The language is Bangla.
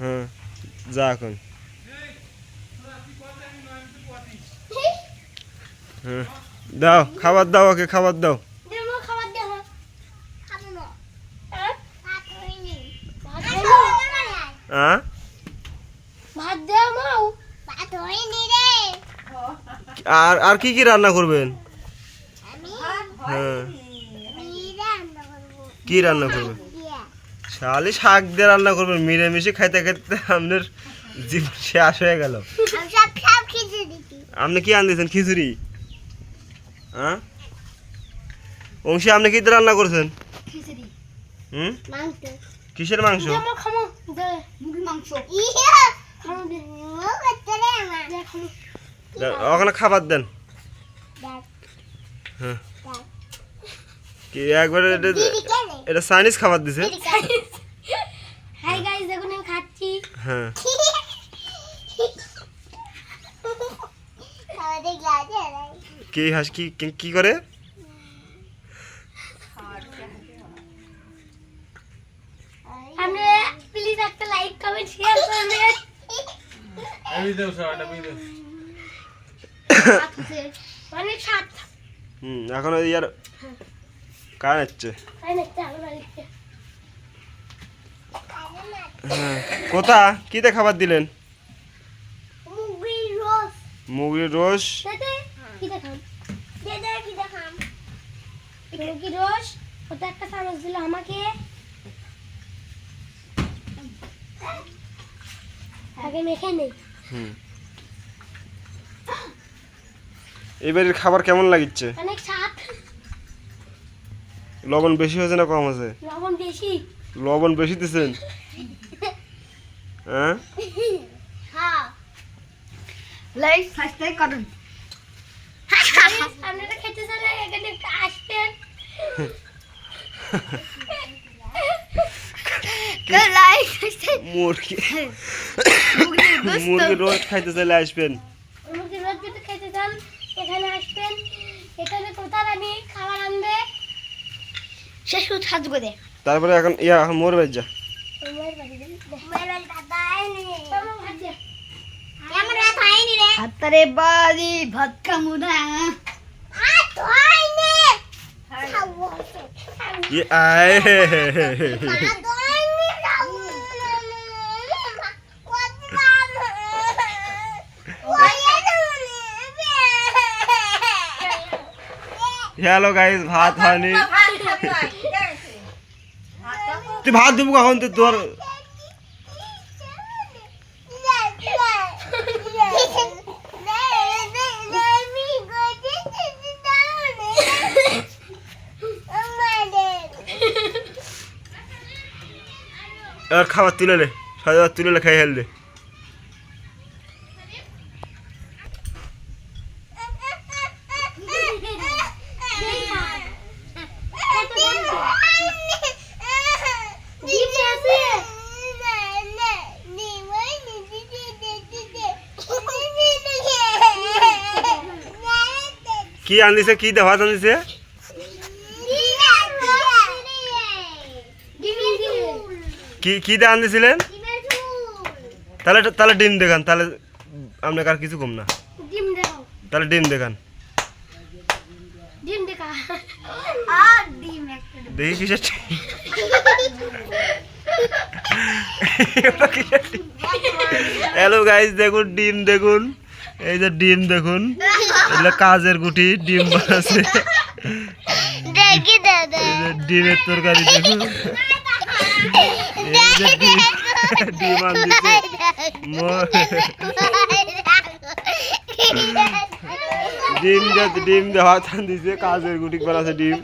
হ্যাঁ যা এখন। হ্যাঁ দাও খাবার দাও ওকে খাবার দাও। আর আর কি কি রান্না করবেন? হ্যাঁ। কি রান্না করবেন? শালি শাক দিয়ে রান্না করবেন মিলেমিশে খাইতে খাইতে আপনার জীবন শেষ হয়ে গেল। আপনি কি আনতেছেন? খিচুড়ি? হ্যাঁ? অংশী আপনি কি দিয়ে রান্না করছেন? হুম? কিসের মাংস? ওখানে খাবার দেন। হ্যাঁ। কি একবারে এটা চাইনিজ খাবার দিছে দিদি কেনে হাই গাইস দেখুন আমি খাচ্ছি হ্যাঁ। কি হাস কি কি- কি করে? আমরা প্লিজ একটা লাইক কমেন্ট শেয়ার করবেন অনেক স্বাদ হুম এখন ওই আর কার হচ্ছে? হ্যাঁ। কোথা? কিতে খাবার দিলেন? রোস। ওটা একটা চামচ দিল আমাকে। আগে মেখে নেই। হুম। এবারের খাবার কেমন লাগিচ্ছে? অনেক স্বাদ। লবণ বেশি হয়েছে না কম হয়েছে লবণ বেশি। লবণ বেশি দিছেন? হ্যাঁ? হ্যাঁ। লাইক সাবস্ক্রাইব করুন আপনারা খেতে চাইলে এখানে আসবেন। লাইক সাবস্ক্রাইব মুরগি। মুরগি রোজ খাইতে চাইলে আসবেন। মুরগি রোজ যদি চান এখানে আসবেন। এখানে কোথায় আমি খাবার আনবে? শেষ করে সাজ করে তারপরে এখন ইয়া এখন মোর বাজ যা তোমার বাড়ি তোমার বাড়ি দাদা আইনি তোমার ভাত দে আমার ভাত হয়নি রে হাতারে বাড়ি তুই ভাত দিব কখন? তুই তোর খাবার তুলে নে সাজা তুলে খাই হেলদে কি আনদিছে কি দে ভাত আনদিছে কি কি দে আনদিছিলেন তাহলে তাহলে ডিম দেখান, তাহলে আপনাকে আর কিছু কম না। তাহলে ডিম দেখান। দেখা কিসের হ্যালো গাইস দেখুন, ডিম দেখুন, এই যে ডিম দেখুন। এগুলো কাজের গুটি ডিম দাদা। ডিমের তরকারি দেখুন ডিম ম- ডিম ডিম দেওয়া আনতেছে কাজের গুটি বানাচ্ছে ডিম।